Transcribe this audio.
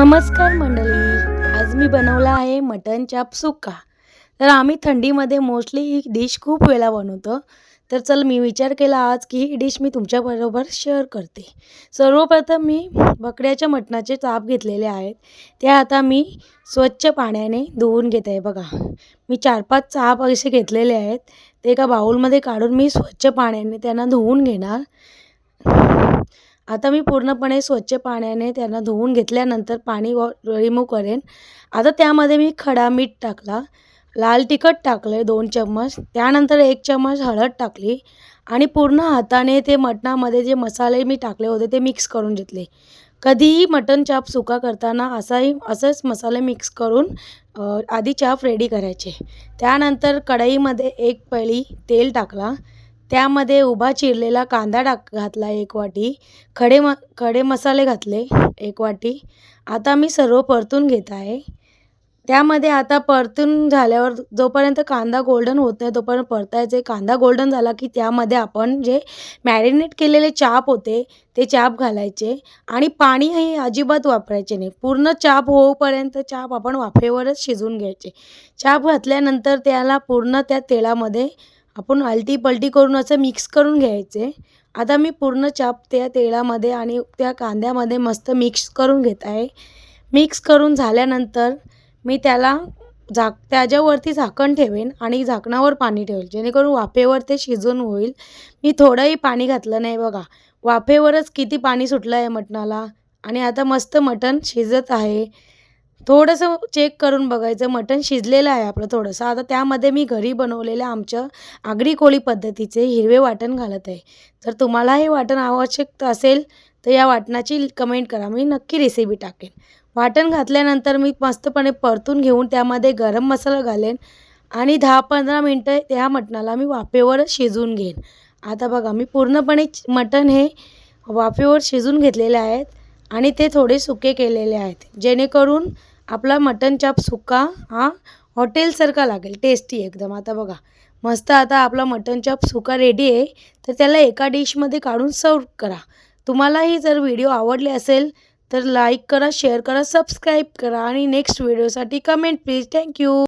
नमस्कार मंडळी. आज मी बनवला आहे मटन चाप सुक्का. तर आम्ही थंडीमध्ये मोस्टली ही डिश खूप वेळा बनवतो. तर चल मी विचार केला आज की ही डिश मी तुमच्याबरोबर शेअर करते. सर्वप्रथम मी बकड्याच्या मटणाचे चाप घेतलेले आहेत. ते आता मी स्वच्छ पाण्याने धुवून घेत आहे बघा. मी चार पाच चाप असे घेतलेले आहेत. ते एका बाऊलमध्ये काढून मी स्वच्छ पाण्याने त्यांना धुवून घेणार. आता मी पूर्णपणे स्वच्छ पाण्याने त्यांना धुवून घेतल्यानंतर पाणी वॉ रिमूव्ह करेन. आता त्यामध्ये मी खडा मीठ टाकला लाल तिखट टाकले दोन चम्मच त्यानंतर एक चम्मच हळद टाकली आणि पूर्ण हाताने ते मटणामध्ये जे मसाले मी टाकले होते ते मिक्स करून घेतले. कधीही मटन चाप सुका करताना असाही असंच मसाले मिक्स करून आधी चाप रेडी करायचे. त्यानंतर कढईमध्ये एक पळी तेल टाकला त्यामध्ये उभा चिरलेला कांदा टाक घातला एक वाटी खडे म खडे मसाले घातले एक वाटी. आता मी सर्व परतून घेत आहे. त्यामध्ये आता परतून झाल्यावर जोपर्यंत कांदा गोल्डन होत नाही तोपर्यंत परतायचे. कांदा गोल्डन झाला की त्यामध्ये आपण जे मॅरिनेट केलेले चाप होते ते चाप घालायचे. आणि पाणी हे अजिबात वापरायचे नाही. पूर्ण चाप होऊपर्यंत चाप आपण वाफेवरच शिजवून घ्यायचे. चाप घातल्यानंतर त्याला पूर्ण त्या तेलामध्ये आपण आलटी पलटी करून असं मिक्स करून घ्यायचे. आता मी पूर्ण चाप त्या तेलामध्ये आणि त्या कांद्यामध्ये मस्त मिक्स करून घेत आहे. मिक्स करून झाल्यानंतर मी त्याला झाक त्याच्यावरती झाकण ठेवेन आणि झाकणावर पाणी ठेवेल. जेणेकरून वाफेवर ते शिजून होईल. मी थोडंही पाणी घातलं नाही बघा. वाफेवरच किती पाणी सुटलं आहे मटणाला. आणि आता मस्त मटण शिजत आहे. थोडंसं चेक करून बघायचं. मटण शिजलेलं आहे आपलं थोडंसं. आता त्यामध्ये मी घरी बनवलेल्या आमच्या आगडी कोळी पद्धतीचे हिरवे वाटण घालत आहे. जर तुम्हाला हे वाटण आवश्यक असेल तर या वाटणाची कमेंट करा. मी नक्की रेसिपी टाकेन. वाटण घातल्यानंतर मी मस्तपणे परतून घेऊन त्यामध्ये गरम मसाला घालेन आणि दहा पंधरा मिनटं त्या मटणाला मी वाफेवर शिजवून घेईन. आता बघा मी पूर्णपणे मटण हे वाफेवर शिजून घेतलेले आहेत आणि ते थोडे सुके केलेले आहेत. जेणेकरून आपला मटन चाप सुका हा? हॉटेलसारखा लागेल टेस्टी एकदम. आता बघा मस्त आता आपला मटन चाप सुका रेडी आहे तर त्याला एका डिशमध्ये काढून सर्व करा. तुम्हालाही जर व्हिडिओ आवडले असेल तर लाईक करा शेअर करा सबस्क्राईब करा आणि नेक्स्ट व्हिडिओसाठी कमेंट प्लीज थँक्यू